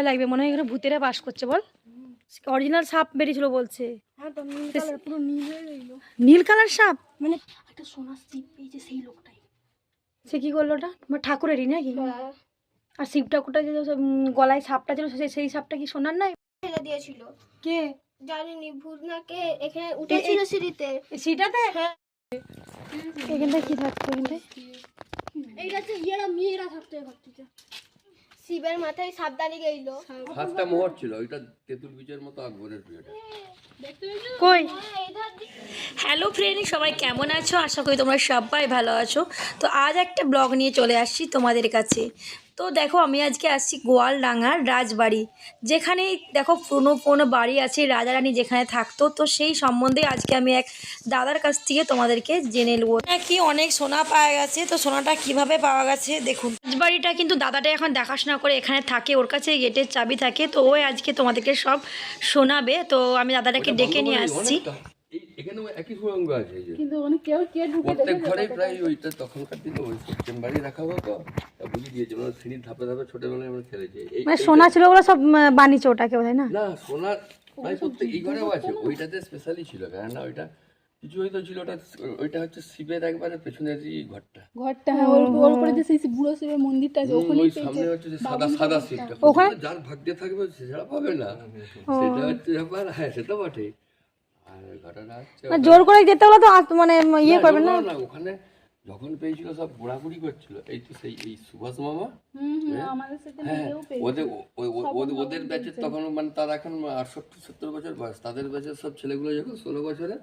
ভয় লাগবে মনে হয় এখানে ভূতেরা বাস করছে বল। অরিজিনাল সাপ বেরিয়েছিল বলছে। হ্যাঁ নীল কালার পুরো নীল হয়ে নীল কালার সাপ? মানে একটা সোনার পেয়েছে সেই লোকটাই। সে কি করল ওটা? আমার ঠাকুরেরই নাকি? আর শিব ঠাকুরটা যে গলায় সাপটা ছিল সেই সাপটা কি সোনার নাই? ফেলে দিয়েছিল। কে? জানিনি ভূত নাকে এখানে উঠেছিল সিঁড়িতে। সেটাতে হ্যাঁ। এখানটা কি থাকতো এখানটায়? এইটা হচ্ছে ইয়েরা মেয়েরা থাকতো এই ঘরটিতে। শিবের মাথায় সাবধানে গেল হাতটা মোহর ছিল ওইটা তেতুল বীজের মতো আকবরের প্রিয়টা কই? হ্যাঁ, হ্যালো ফ্রেন্ড সবাই কেমন আছো? আশা করি তোমরা সবাই ভালো আছো। তো আজ একটা ব্লগ নিয়ে চলে আসছি তোমাদের কাছে। তো দেখো, আমি আজকে আসছি গোয়ালডাঙ্গার রাজবাড়ি। যেখানে দেখো, পুরনো পুরনো বাড়ি আছে রাজা রানী যেখানে থাকতো। তো সেই সম্বন্ধে আজকে আমি এক দাদার কাছ থেকে তোমাদেরকে জেনে নেব। নাকি অনেক সোনা পাওয়া গেছে, তো সোনাটা কীভাবে পাওয়া গেছে দেখুন। রাজবাড়িটা কিন্তু দাদাটা এখন দেখাশোনা করে এখানে থাকে, ওর কাছে গেটের চাবি থাকে। তো ওই আজকে তোমাদেরকে সব শোনাবে। তো আমি দাদাটাকে ডেকে নিয়ে আসছি। এখানেও একই সুরঙ্গ আছে এই যে। কিন্তু অনেক কেউ কে ঢুকে প্রত্যেক ঘরে প্রায় ওইটা তখনকার দিনে ওই চেম্বারই রাখা হতো তা বুঝিয়ে দিয়েছে মানে সিঁড়ির ধাপে ধাপে ছোটবেলায় আমরা খেলেছি। এই মানে সোনা ছিল সব বানিয়েছে ওটাকে বোধ না? না সোনার প্রায় প্রত্যেক এই ঘরেও আছে ওইটাতে স্পেশালি ছিল কেননা ওইটা কিছু হয়তো ছিল ওটা ওইটা হচ্ছে শিবের একবারে পেছনের এই ঘরটা। ঘরটা হ্যাঁ ওর ওর উপরে যে সেই বুড়ো শিবের মন্দিরটা আছে ওই সামনে হচ্ছে যে সাদা সাদা সিটটা যার ভাগ্যে থাকবে সে ছাড়া পাবে না। সেটা হচ্ছে ব্যাপার হ্যাঁ সেটা বটে আর ঘটনা হচ্ছে মানে জোর করে যেতে হলে তো মানে ইয়ে করবেন না। ওখানে যখন পেয়েছিল সব ঘোরাঘুরি করছিল এই তো সেই এই সুভাষ মামা হ্যাঁ, হ্যাঁ ওদের ওদের- ওদের ব্যাচের তখন মানে তার এখন আটষট্টি সত্তর বছর বয়স তাদের ব্যাচের সব ছেলেগুলো যখন ষোলো বছরে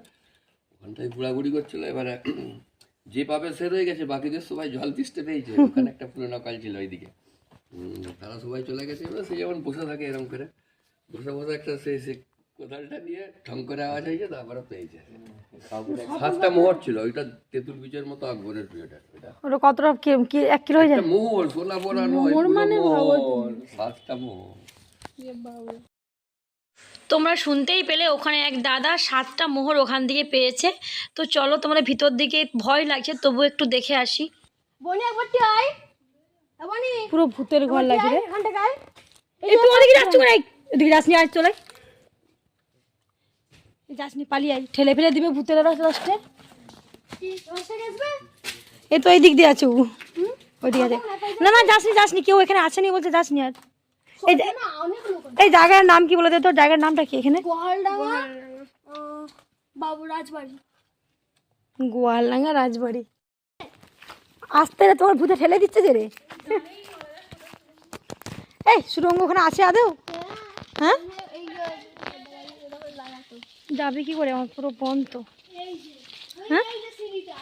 ওখানটায় ঘোরাঘুরি করছিল এবারে যে পাবে সে রয়ে গেছে বাকিদের সবাই জল তিষ্ঠে পেয়েছে ওখানে একটা পুরোনো কাল ছিল ওইদিকে। তারা সবাই চলে গেছে এবার সে যেমন বসে থাকে এরকম করে বসে বসে একটা সেই সে কোদালটা নিয়ে ঠং করে আওয়াজ হয়েছে তারপরে পেয়েছে। সাতটা মোহর ছিল ওইটা তেঁতুল বীজের মতো আকবরের প্রিয়টা ওটা কতটা কি- কি এক কিলো হয়ে যায়? মোহর সোনা নয় পুরো মোহর সাতটা মোহর। তোমরা শুনতেই পেলে ওখানে এক দাদা সাতটা মোহর ওখান থেকে পেয়েছে। তো চলো তোমরা ভিতর দিকে ভয় লাগছে তবু একটু দেখে আসি। বনি একবারটি আয়। পুরো ভূতের ঘর লাগছে রে। এই তুই ওদিকে যাচ্ছ না এদিকে আজ চলে। যাসনি পালিয়ে আয়। ঠেলে ফেলে দিবে ভূতের রাস্তে কি বসে তো এই দিক দিয়ে আছে ও ওই দিকে আছে না না যাসনি যাসনি কেউ এখানে আসেনি বলছে যাসনি আর। এই জায়গার নাম কি বলে দে তোর জায়গার নামটা কি এখানে? বাবু রাজবাড়ি। গোয়ালডাঙ্গা রাজবাড়ি। আসতে রে তোমার ভূতে ঠেলে দিচ্ছে যে রে। এই সুরঙ্গ ওখানে আছে আদৌ? হ্যাঁ এই যে এরকম লাগাতো যাবে কি করে? আমার পুরো বন্ধ। তো হ্যাঁ? এই যে সিঁড়িটা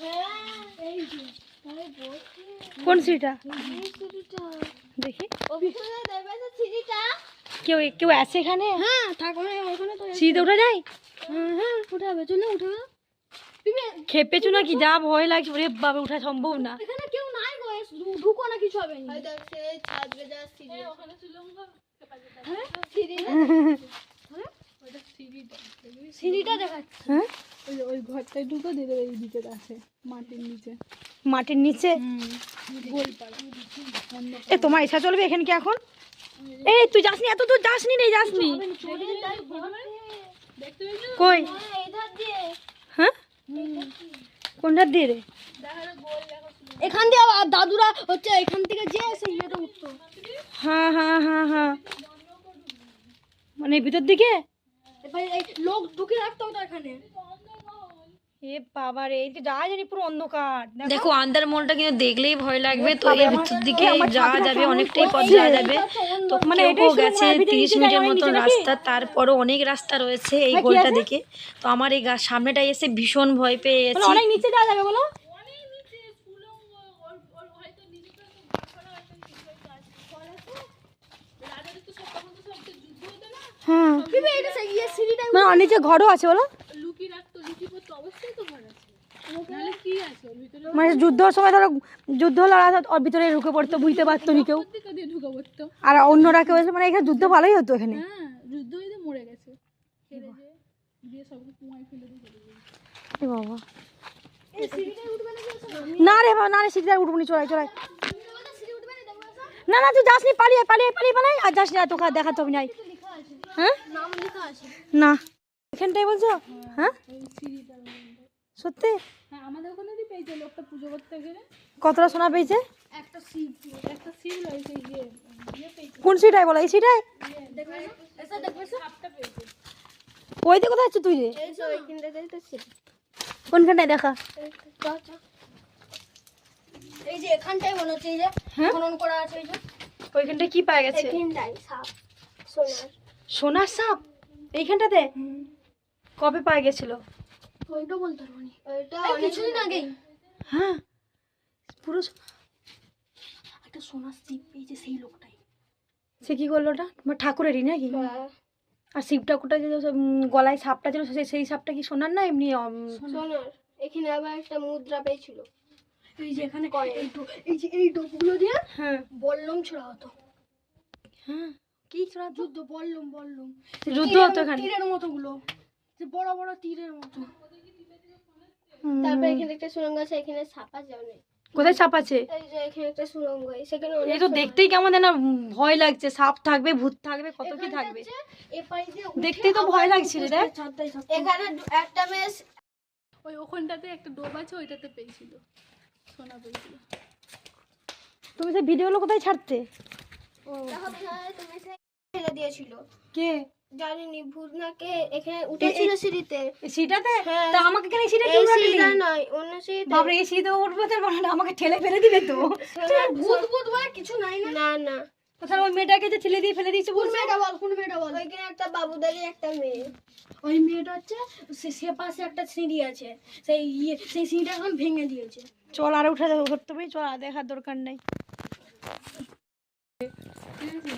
হ্যাঁ কোন সিঁড়িটা? এই দেখি। ওখানে কেউ কেউ আছে এখানে? হ্যাঁ ঠাকুর ওখানে তো সিঁড়িতে উঠে যায়? হ্যাঁ হ্যাঁ উঠাবে চলে উঠাবে তুমি খেপেছো নাকি যা ভয় লাগছে ওরে বাবা ওঠা সম্ভব না। এখানে কেউ নাই গো ঢুকো না কিছু হবে না। ওখানে হ্যাঁ সিঁড়িটা দেখাচ্ছে? হ্যাঁ? ওই ওই ঘরটায় ঢুকে দিয়ে দেবে দিকে আছে মাটির নিচে। মাটির নিচে? এ তোমার এসা চলবে এখানে কি এখন? এই তুই যাসনি এত তুই যাসনি রে যাসনি। কই? হ্যাঁ? ধার দিয়ে। হ্যাঁ রে? এখান দিয়ে আবার দাদুরা হচ্ছে এখান থেকে যে এসে ইয়েটা উঠতো। হ্যাঁ হ্যাঁ হ্যাঁ হ্যাঁ। মানে ভিতর দিকে? এই লোক ঢুকে রাখতো তো এখানে। এ বাবা রে এই যে জানি পুরো অন্ধকার। দেখো। আন্দার মলটা কিন্তু দেখলেই ভয় লাগবে তো এর ভিতর দিকে যাওয়া যাবে অনেকটাই পথ যাওয়া যাবে। তো মানে এটাও গেছে তিরিশ মিনিটের মতন রাস্তা তারপরও অনেক রাস্তা রয়েছে এই গোলটা দিকে তো আমার এই গা- সামনেটায় এসে ভীষণ ভয় পেয়ে গেছি। অনেক নিচে যাওয়া যাবে বলো হ্যাঁ বিবে এটা সেই ইয়ে সিঁড়িটা মানে ওর নিচে ঘরও আছে বলো লুকি রাখতো লুকি পড়তো অবশ্যই তো ঘর আছে নাহলে কি আছে? ওর ভিতরে মানে যুদ্ধর সময় ধরো যুদ্ধ লড়া ওর ভিতরে ঢুকে পড়তো বুঝতে পারতো নি কেউ। আর অন্যরা কেউ মানে এখানে যুদ্ধ ভালোই হতো এখানে। হ্যাঁ হয়ে বাবা। উঠবে না না রে বাবা না রে সিঁড়িটা উঠবনি চড়াই চড়াই না না না তুই যাসনি পালিয়ে পালিয়ে পালিয়ে পালাই আর যাসনি আর তোকে দেখাতে হবে নাই। আছে হ্যাঁ? না। এখানটাই বলছো? হ্যাঁ। সত্যি? আমাদের ওখানেরই পেয়েছে লোকটা পুজো করতে গেলে কতটা সোনা পেয়েছে? একটা সিট একটা ইয়ে পেয়েছে কোন সিটাই বলো? এই পেয়েছে ওই দিকে কোথায় আছো তুই রে? তো তো কোনখানটায় দেখা? এই যে এখানটাই মনে হচ্ছে এই যে? খনন করা আছে এই যে ওইখানটায় কি পাওয়া গেছে? এখানটাই সাপ সোনার। সোনার সাপ? এইখানটাতে কবে পাওয়া গেছিল? ওইটা বলতে পারব ওইটা কিছুদিন আগেই। হ্যাঁ পুরো একটা সোনার সিপ পেয়েছে সেই লোকটাই। সে কি করল ওটা? তোমার ঠাকুরেরই নাকি? আর শিব ঠাকুরটা যে গলায় সাপটা ছিল সেই- সেই সাপটা কি সোনার না এমনি সোনার। এখানে আবার একটা মুদ্রা পেয়েছিল। এই যে এখানে এই এই যে এই ডোপগুলো দিয়ে হ্যাঁ। বল্লম ছোড়া হতো। হ্যাঁ। কি ছোড়া যুদ্ধ বল্লম বল্লম। যুদ্ধ হতো এখানে। তীরের মতো গুলো। যে বড় বড় তীরের মতো। তারপরে এখানে একটা সুরঙ্গ আছে এখানে সাপ আছে অনেক। কোথায় সাপ আছে? এই এখানে একটা সুরঙ্গ সেখানে এই তো দেখতেই কেমন যেন ভয় লাগছে সাপ থাকবে ভূত থাকবে কত কি থাকবে। দেখতেই তো ভয় লাগছিল রে। এখানে একটা বেশ ওই ওখানটাতে একটা ডোব আছে ওইটাতে পেয়েছিল। সোনা পেয়েছিল। তুমি সেই ভিডিওগুলো কোথায় ছাড়তে? তুমি সে ফেলে দিয়েছিল। কে? জানিনি ভূত না কে এখানে উঠেছিল সিঁড়িতে। সিটাতে হ্যাঁ। তা আমাকে কেন সিটে এই তুলে সিঁড়িটা নয় অন্য সিঁড়িতে। বাপরে এই সিটে উঠবে তো মানে আমাকে ঠেলে ফেলে দিবে তো। ভূত ভূত বলে কিছু নাই না? না না। তাহলে ওই মেয়েটাকে যে ঠেলে দিয়ে ফেলে দিয়েছে কোন মেয়েটা বল কোন মেয়েটা বল? ওইখানে একটা বাবুদারি একটা মেয়ে। ওই মেয়েটা হচ্ছে সে সে পাশে একটা সিঁড়ি আছে। সেই ইয়ে সেই সিঁড়িটা এখন ভেঙে দিয়েছে। চল আর উঠে করতে পারি চল আর দেখার দরকার নাই।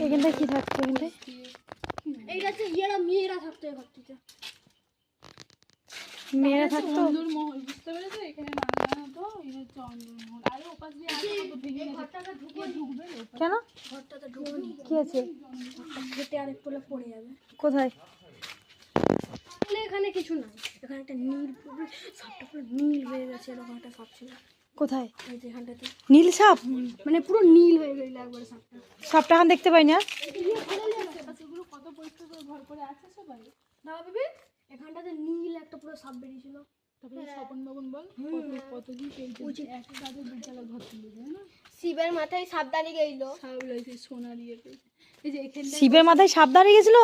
এখানটায় কি থাকছে এখানটায় এইটা হচ্ছে ইয়েরা মেয়েরা থাকতো এই ঘরটিতে। মেয়েরা থাকতো? মহল বুঝতে পেরেছ? এখানে রান্না হতো এই হচ্ছে অন্দর মহল। ওপাশ দিয়ে আসো কত ভেঙে ঘরটাতে ঢুকে ঢুকবে কেন? ঘরটাতে কি আছে? পড়ে যাবে। কোথায়? তাহলে এখানে কিছু নাই। এখানে একটা নীল সাপটা পুরো নীল হয়ে গেছে এরকম একটা সাপ ছিল। কোথায়? এই যে এখানটাতে নীল সাপ? মানে পুরো নীল হয়ে গেল একবারে সাপটা। সাপটা এখন দেখতে পাই না। কত পরিষ্কার করে করে আছে সবাই? না ভাবি এখানটাতে নীল একটা পুরো সাপ বেরিয়েছিল। শিবের মাথায় সাপ দাঁড়িয়ে এখানটা শিবের মাথায় সাপ দাঁড়িয়ে গেছিল?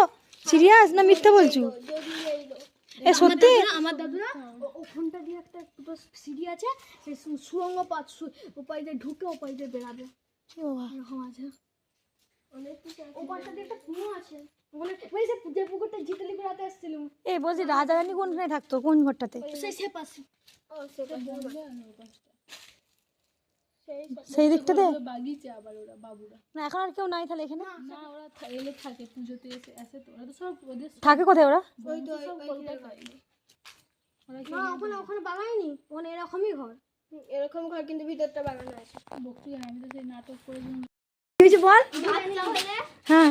সিরিয়াস না মিথ্যে বলছো? এ সত্যি? আমার দাদুরা ওখানটা দিয়ে একটা দুটো সিঁড়ি আছে সেই সু- সুরঙ্গ পাত উপায় দিয়ে ঢুকে উপায় দিয়ে বেরাবে এরকম আছে। অনেক ওপারটা দিয়ে একটা কুয়ো আছে। ওখানে ওই যে যে পুকুরটা জিতলি বেড়াতে এসেছিলাম এই বলছি রাজা রানী কোনখানে থাকতো? কোন ঘরটাতে? সেই দিকটা দিকটাতে? বাগিচে আবার ওরা বাবুরা। না এখন আর কেউ নাই তাহলে এখানে? না ওরা এলে থাকে পুজোতে এসে আসে তো ওরা তো সব ওদের থাকে কোথায় ওরা? ওই তো সব ওই- কলকাতায় না ওখানে ওখানে বাগায়নি ওখানে এরকমই ঘর। এরকম ঘর কিন্তু ভিতরটা বাগানো আছে। বকরি হয় আমি তো সেই নাটক করে কি হয়েছে বল। হ্যাঁ।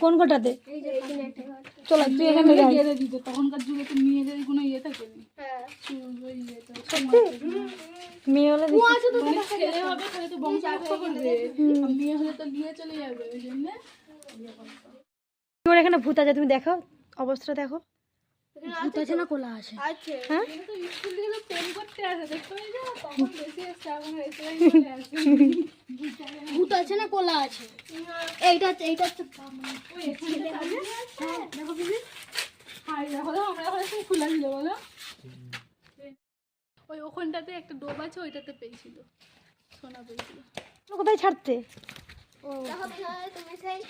কোন ঘরটাতে? চলো তুই এখান থেকে আয়। গেড়ে দিত তখনকার যুগে তো মেয়েদের কোনো ইয়ে তো মেয়ে হলে ছেলে হবে তাহলে তো বংশ করবে মেয়ে হলে তো নিয়ে চলে যাবে ওই জন্য এখানে ভূত আছে তুমি দেখো অবস্থা দেখো। ভূত আছে না কোলা আছে? হ্যাঁ? ভূত আছে না কোলা আছে? এইটা এইটা ওই হ্যাঁ ওই ওখানটাতে একটা ডোব আছে ওইটাতে পেয়েছিল সোনা পেয়েছিল। কোথায় ছাড়তে? দেখো তুমি সেই